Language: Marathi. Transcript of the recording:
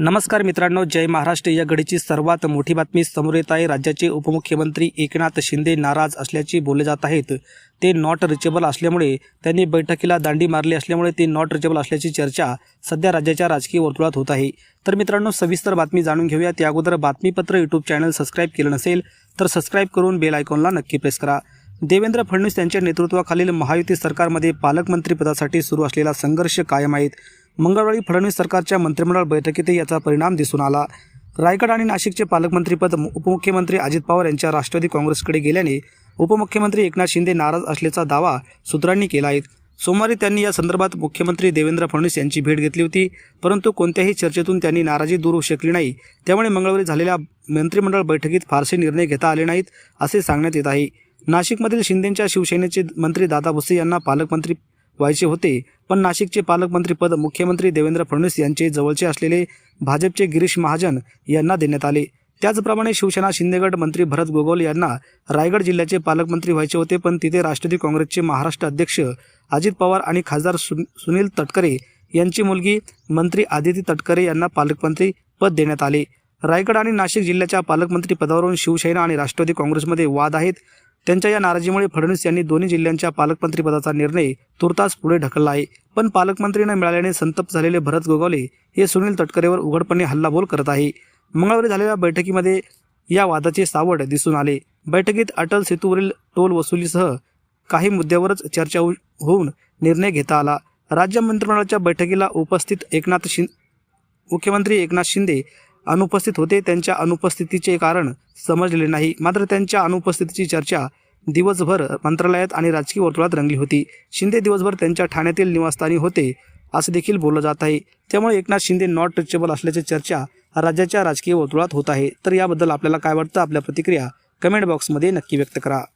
नमस्कार मित्रांनो जय महाराष्ट्र. या घडीची सर्वात मोठी बातमी समोर येत आहे. राज्याचे उपमुख्यमंत्री एकनाथ शिंदे नाराज असल्याचे बोलले जात आहेत. ते नॉट रिचेबल असल्यामुळे त्यांनी बैठकीला दांडी मारली असल्यामुळे ते नॉट रिचेबल असल्याची चर्चा सध्या राज्याच्या राजकीय वर्तुळात होत आहे. तर मित्रांनो सविस्तर बातमी जाणून घेऊया. त्या अगोदर बातमीपत्र यूट्यूब चॅनल सबस्क्राईब केलं नसेल तर सबस्क्राईब करून बेल आयकॉनला नक्की प्रेस करा. देवेंद्र फडणवीस यांच्या नेतृत्वाखालील महायुती सरकारमध्ये पालकमंत्रीपदासाठी सुरू असलेला संघर्ष कायम आहेत. मंगळवारी फडणवीस सरकारच्या मंत्रिमंडळ बैठकीतही याचा परिणाम दिसून आला. रायगड आणि नाशिकचे पालकमंत्रीपद उपमुख्यमंत्री अजित पवार यांच्या राष्ट्रवादी काँग्रेसकडे गेल्याने उपमुख्यमंत्री एकनाथ शिंदे नाराज असल्याचा दावा सूत्रांनी केला आहे. सोमवारी त्यांनी या संदर्भात मुख्यमंत्री देवेंद्र फडणवीस यांची भेट घेतली होती परंतु कोणत्याही चर्चेतून त्यांनी नाराजी दूर होऊ शकली नाही. त्यामुळे मंगळवारी झालेल्या मंत्रिमंडळ बैठकीत फारसे निर्णय घेता आले नाहीत असे सांगण्यात येत आहे. नाशिकमधील शिंदेच्या शिवसेनेचे मंत्री दादा भुसे यांना पालकमंत्री व्हायचे होते. पण नाशिकचे पालकमंत्री पद मुख्यमंत्री देवेंद्र फडणवीस यांचे जवळचे असलेले भाजपचे गिरीश महाजन यांना देण्यात आले. त्याचप्रमाणे शिवसेना शिंदेगड मंत्री भरत गोगोल यांना रायगड जिल्ह्याचे पालकमंत्री व्हायचे होते. पण तिथे राष्ट्रवादी काँग्रेसचे महाराष्ट्र अध्यक्ष अजित पवार आणि खासदार सु सुनील तटकरे यांची मुलगी मंत्री आदिती तटकरे यांना पालकमंत्री पद देण्यात आले. रायगड आणि नाशिक जिल्ह्याच्या पालकमंत्री पदावरून शिवसेना आणि राष्ट्रवादी काँग्रेसमध्ये वाद आहेत. त्यांच्या या नाराजीमुळे फडणवीस यांनी दोन्ही जिल्ह्यांच्या पालकमंत्रीपदाचा निर्णय तुर्तास पुढे ढकलला आहे. पण पालकमंत्री न मिळाल्याने संतप्त झालेले भरत गोगावले हे सुनील तटकरेवर उघडपणे हल्लाबोल करत आहे. मंगळवारी झालेल्या बैठकीमध्ये या वादाचे सावड दिसून आले. बैठकीत अटल सेतूवरील टोल वसुलीसह काही मुद्द्यावरच चर्चा होऊन निर्णय घेता आला. राज्य मंत्रिमंडळाच्या बैठकीला उपस्थित एकनाथ शिं मुख्यमंत्री एकनाथ शिंदे अनुपस्थित होते त्यांच्या अनुपस्थितीचे कारण समजलेले नाही. मात्र त्यांच्या अनुपस्थितीची चर्चा दिवसभर मंत्रालयात आणि राजकीय वर्तुळात रंगली होती. शिंदे दिवसभर त्यांच्या ठाण्यातील निवासस्थानी होते असं देखील बोललं जात आहे. त्यामुळे एकनाथ शिंदे नॉट टचेबल असल्याची चर्चा राज्याच्या राजकीय वर्तुळात होत आहे. तर याबद्दल आपल्याला काय वाटतं? आपल्या प्रतिक्रिया कमेंट बॉक्समध्ये नक्की व्यक्त करा.